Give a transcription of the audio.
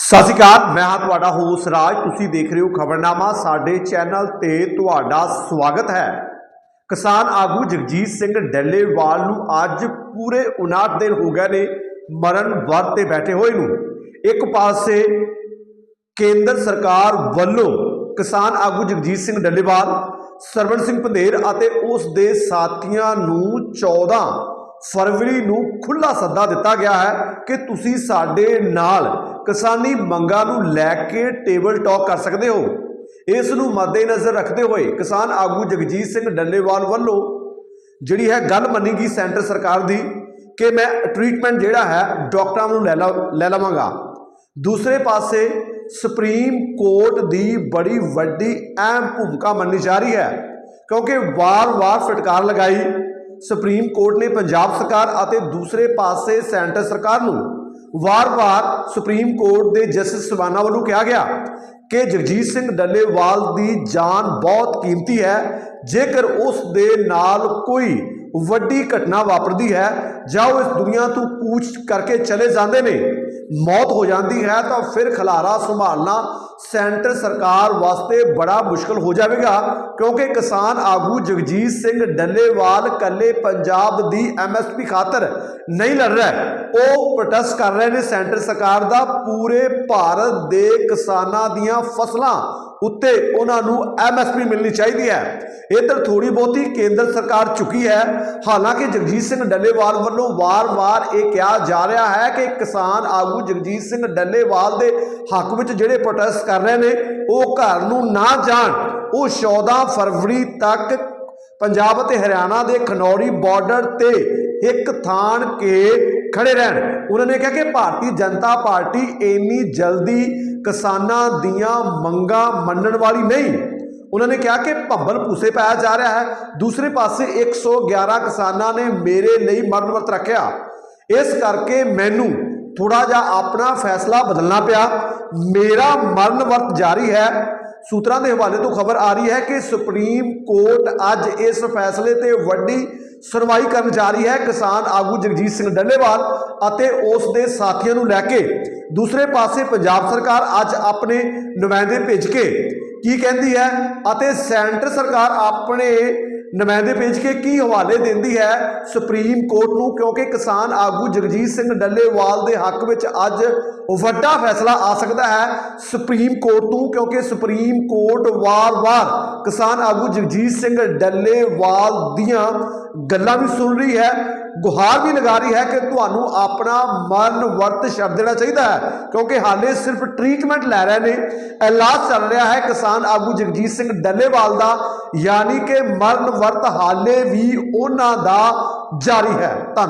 ਸਤਿ ਸ਼੍ਰੀ ਅਕਾਲ, ਮੈਂ ਹਾਂ ਤੁਹਾਡਾ ਹੋਸ ਰਾਜ। ਤੁਸੀਂ ਦੇਖ ਰਹੇ ਹੋ ਖਬਰਨਾਮਾ। ਸਾਡੇ ਚੈਨਲ ਤੇ ਤੁਹਾਡਾ ਸਵਾਗਤ ਹੈ। ਕਿਸਾਨ ਆਗੂ ਜਗਜੀਤ ਸਿੰਘ ਡੱਲੇਵਾਲ ਨੂੰ ਅੱਜ ਪੂਰੇ 59 ਦਿਨ ਹੋ ਗਏ ਨੇ ਮਰਨ ਵਰਤ ਤੇ ਬੈਠੇ ਹੋਏ ਨੂੰ। ਇੱਕ ਪਾਸੇ ਕੇਂਦਰ ਸਰਕਾਰ ਵੱਲੋਂ ਕਿਸਾਨ ਆਗੂ ਜਗਜੀਤ ਸਿੰਘ ਡੱਲੇਵਾਲ, ਸਰਵਣ ਸਿੰਘ ਪੰਧੇਰ ਅਤੇ ਉਸ ਦੇ ਸਾਥੀਆਂ ਨੂੰ 14 ਫਰਵਰੀ ਨੂੰ ਖੁੱਲਾ ਸੱਦਾ ਦਿੱਤਾ ਗਿਆ ਹੈ ਕਿ ਤੁਸੀਂ ਸਾਡੇ ਨਾਲ ਕਿਸਾਨੀ ਮੰਗਾਂ ਨੂੰ ਲੈ ਕੇ ਟੇਬਲ ਟਾਕ ਕਰ ਸਕਦੇ ਹੋ। ਇਸ ਨੂੰ ਮੱਦੇਨਜ਼ਰ ਰੱਖਦੇ ਹੋਏ ਕਿਸਾਨ ਆਗੂ ਜਗਜੀਤ ਸਿੰਘ ਡੱਲੇਵਾਲ ਵੱਲੋਂ ਜਿਹੜੀ ਹੈ ਗੱਲ ਮੰਨੀ ਗਈ ਸੈਂਟਰ ਸਰਕਾਰ ਦੀ ਕਿ ਮੈਂ ਟ੍ਰੀਟਮੈਂਟ ਜਿਹੜਾ ਹੈ ਡਾਕਟਰਾਂ ਨੂੰ ਲੈ ਲਾ- ਲੈ ਲਵਾਂਗਾ। ਦੂਸਰੇ ਪਾਸੇ ਸੁਪਰੀਮ ਕੋਰਟ ਦੀ ਬੜੀ ਵੱਡੀ ਅਹਿਮ ਭੂਮਿਕਾ ਮੰਨੀ ਜਾ ਰਹੀ ਹੈ ਕਿਉਂਕਿ ਵਾਰ-ਵਾਰ ਫਟਕਾਰ ਲਗਾਈ ਸੁਪਰੀਮ ਕੋਰਟ ਨੇ ਪੰਜਾਬ ਸਰਕਾਰ ਅਤੇ ਦੂਸਰੇ ਪਾਸੇ ਸੈਂਟਰ ਸਰਕਾਰ ਨੂੰ। ਵਾਰ-ਵਾਰ ਸੁਪਰੀਮ ਕੋਰਟ ਦੇ ਜਸਟਿਸ ਸਵਾਨਾ ਵੱਲੋਂ ਕਿਹਾ ਗਿਆ ਕਿ ਜਗਜੀਤ ਸਿੰਘ ਡੱਲੇਵਾਲ ਦੀ ਜਾਨ ਬਹੁਤ ਕੀਮਤੀ ਹੈ। ਜੇਕਰ ਉਸ ਦੇ ਨਾਲ ਕੋਈ ਵੱਡੀ ਘਟਨਾ ਵਾਪਰਦੀ ਹੈ ਜਾਂ ਉਹ ਇਸ ਦੁਨੀਆ ਤੋਂ ਕੂਚ ਕਰਕੇ ਚਲੇ ਜਾਂਦੇ ਨੇ, ਮੌਤ ਹੋ ਜਾਂਦੀ ਹੈ ਤਾਂ ਫਿਰ ਖਲਾਰਾ ਸੰਭਾਲਣਾ ਸੈਂਟਰ ਸਰਕਾਰ ਵਾਸਤੇ ਬੜਾ ਮੁਸ਼ਕਲ ਹੋ ਜਾਵੇਗਾ, ਕਿਉਂਕਿ ਕਿਸਾਨ ਆਗੂ ਜਗਜੀਤ ਸਿੰਘ ਡੱਲੇਵਾਲ ਕੱਲੇ ਪੰਜਾਬ ਦੀ ਐਮਐਸਪੀ ਖਾਤਰ ਨਹੀਂ ਲੜ ਰਿਹਾ। ਉਹ ਪ੍ਰੋਟੈਸਟ ਕਰ ਰਹੇ ਨੇ ਸੈਂਟਰ ਸਰਕਾਰ ਦਾ ਪੂਰੇ ਭਾਰਤ ਦੇ ਕਿਸਾਨਾਂ ਦੀਆਂ ਫਸਲਾਂ ਉੱਤੇ ਉਹਨਾਂ ਨੂੰ ਐਮਐਸਪੀ ਮਿਲਣੀ ਚਾਹੀਦੀ ਹੈ। ਇੱਧਰ ਥੋੜੀ ਬਹੁਤੀ ਕੇਂਦਰ ਸਰਕਾਰ ਚੁੱਕੀ ਹੈ। ਹਾਲਾਂਕਿ ਜਗਜੀਤ ਸਿੰਘ ਡੱਲੇਵਾਲ ਵੱਲੋਂ ਵਾਰ-ਵਾਰ ਇਹ ਕਿਹਾ ਜਾ ਰਿਹਾ ਹੈ ਕਿ ਕਿਸਾਨ ਆਗੂ ਜਗਜੀਤ ਸਿੰਘ ਡੱਲੇਵਾਲ ਦੇ ਹੱਕ ਵਿੱਚ ਜਿਹੜੇ ਪ੍ਰੋਟੈਸਟ ਕਰ ਰਹੇ ਨੇ, ਉਹ ਘਰ ਨੂੰ ਨਾ ਜਾਣ। ਉਹ 14 ਫਰਵਰੀ ਤੱਕ ਪੰਜਾਬ ਅਤੇ ਹਰਿਆਣਾ ਦੇ ਖਨੌਰੀ ਬਾਰਡਰ ਤੇ ਇੱਕ ਥਾਣ ਕੇ ਖੜੇ ਰਹਿਣ। ਉਹਨਾਂ ਨੇ ਕਿਹਾ ਕਿ ਭਾਰਤੀ ਜਨਤਾ ਪਾਰਟੀ ਇੰਨੀ ਜਲਦੀ ਕਿਸਾਨਾਂ ਦੀਆਂ ਮੰਗਾਂ ਮੰਨਣ ਵਾਲੀ ਨਹੀਂ। ਉਹਨਾਂ ਨੇ ਕਿਹਾ ਕਿ ਭੰਬਲ ਭੂਸੇ ਪਾਇਆ ਜਾ ਰਿਹਾ ਹੈ। ਦੂਸਰੇ ਪਾਸੇ 111 ਕਿਸਾਨਾਂ ਨੇ ਮੇਰੇ ਲਈ ਮਰਨ ਵਰਤ ਰੱਖਿਆ। ਇਸ ਕਰਕੇ ਮੈਨੂੰ ਥੋੜਾ ਜਿਹਾ ਆਪਣਾ ਫੈਸਲਾ ਬਦਲਣਾ ਪਿਆ। ਮੇਰਾ ਮਰਨ ਵਰਤ ਜਾਰੀ ਹੈ। ਸੂਤਰਾਂ ਦੇ ਹਵਾਲੇ ਤੋਂ ਖਬਰ ਆ ਰਹੀ ਹੈ ਕਿ ਸੁਪਰੀਮ ਕੋਰਟ ਅੱਜ ਇਸ ਫੈਸਲੇ ਤੇ ਵੱਡੀ ਸੁਣਵਾਈ ਕਰਨ ਜਾ ਰਹੀ ਹੈ ਕਿਸਾਨ ਆਗੂ ਜਗਜੀਤ ਸਿੰਘ ਡੱਲੇਵਾਲ ਅਤੇ ਉਸ ਦੇ ਸਾਥੀਆਂ ਨੂੰ ਲੈ ਕੇ। ਦੂਸਰੇ ਪਾਸੇ ਪੰਜਾਬ ਸਰਕਾਰ ਅੱਜ ਆਪਣੇ ਨੁਮਾਇੰਦੇ ਭੇਜ ਕੇ ਕੀ ਕਹਿੰਦੀ ਹੈ ਅਤੇ ਸੈਂਟਰ ਸਰਕਾਰ ਆਪਣੇ ਨੁਮਾਇੰਦੇ ਭੇਜ ਕੇ ਕੀ ਹਵਾਲੇ ਦਿੰਦੀ ਹੈ ਸੁਪਰੀਮ ਕੋਰਟ ਨੂੰ? ਕਿਉਂਕਿ ਕਿਸਾਨ ਆਗੂ ਜਗਜੀਤ ਸਿੰਘ ਡੱਲੇਵਾਲ ਦੇ ਹੱਕ ਵਿੱਚ ਅੱਜ ਵੱਡਾ ਫੈਸਲਾ ਆ ਸਕਦਾ ਹੈ ਸੁਪਰੀਮ ਕੋਰਟ ਨੂੰ, ਕਿਉਂਕਿ ਸੁਪਰੀਮ ਕੋਰਟ ਵਾਰ-ਵਾਰ ਕਿਸਾਨ ਆਗੂ ਜਗਜੀਤ ਸਿੰਘ ਡੱਲੇਵਾਲ ਦੀਆਂ ਗੱਲਾਂ ਵੀ ਸੁਣ ਰਹੀ ਹੈ। ਗੁਹਾਰ ਵੀ ਲਗਾ ਰਹੀ ਹੈ ਕਿ ਤੁਹਾਨੂੰ ਆਪਣਾ ਮਰਨ ਵਰਤ ਛੱਡ ਦੇਣਾ ਚਾਹੀਦਾ ਹੈ, ਕਿਉਂਕਿ ਹਾਲੇ ਸਿਰਫ ਟ੍ਰੀਟਮੈਂਟ ਲੈ ਰਹੇ ਨੇ। ਇਲਾਜ ਚੱਲ ਰਿਹਾ ਹੈ ਕਿਸਾਨ ਆਗੂ ਜਗਜੀਤ ਸਿੰਘ ਡੱਲੇਵਾਲ ਦਾ, ਯਾਨੀ ਕਿ ਮਰਨ ਵਰਤ ਹਾਲੇ ਵੀ ਉਹਨਾਂ ਦਾ ਜਾਰੀ ਹੈ। ਧੰਨਵਾਦ।